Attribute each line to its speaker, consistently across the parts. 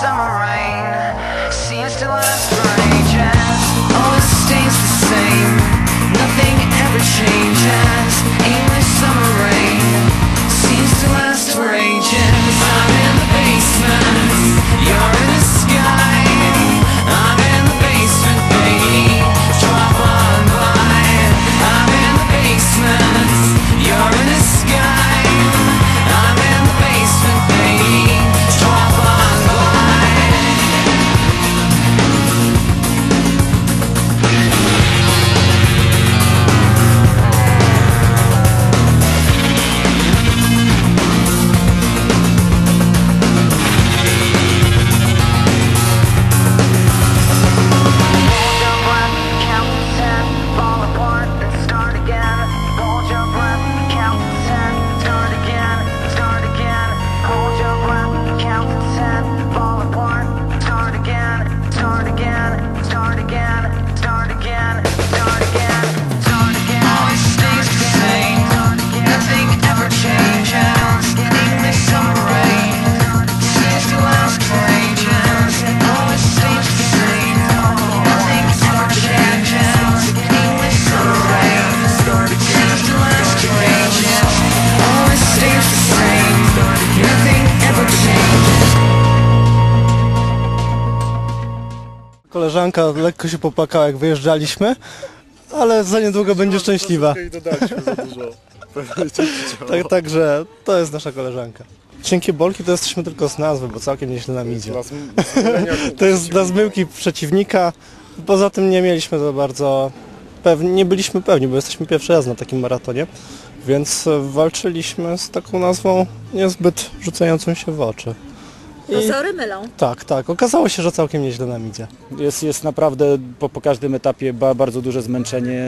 Speaker 1: summer rain seems to last for ages. Always stays the same. Nothing ever changes. English summer rain seems to last for ages. I'm in the basement. You're
Speaker 2: Koleżanka lekko się popłakała jak wyjeżdżaliśmy, ale za niedługo będzie szczęśliwa.
Speaker 3: I dodaliśmy za dużo. Pewnie dzięki działo.
Speaker 2: Tak, także to jest nasza koleżanka. Cienkie bolki to jesteśmy tylko z nazwy, bo całkiem nieźle nam idzie.
Speaker 3: Dla zm- zmylenia
Speaker 2: To jest dla zmyłki przeciwnika. Poza tym nie mieliśmy za bardzo pewni, nie byliśmy pewni, bo jesteśmy pierwszy raz na takim maratonie, więc e, walczyliśmy z taką nazwą niezbyt rzucającą się w oczy.
Speaker 4: Pozory mylą.
Speaker 2: Tak, tak. Okazało się, że całkiem nieźle nam idzie.
Speaker 5: Jest, jest naprawdę po, po każdym etapie ba, bardzo duże zmęczenie.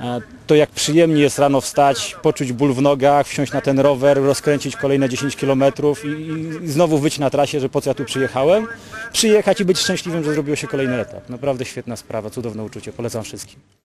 Speaker 5: e, To jak przyjemnie jest rano wstać, poczuć ból w nogach, wsiąść na ten rower, rozkręcić kolejne 10 km i, i znowu być na trasie, że po co ja tu przyjechałem. Przyjechać i być szczęśliwym, że zrobiło się kolejny etap. Naprawdę świetna sprawa, cudowne uczucie, polecam wszystkim.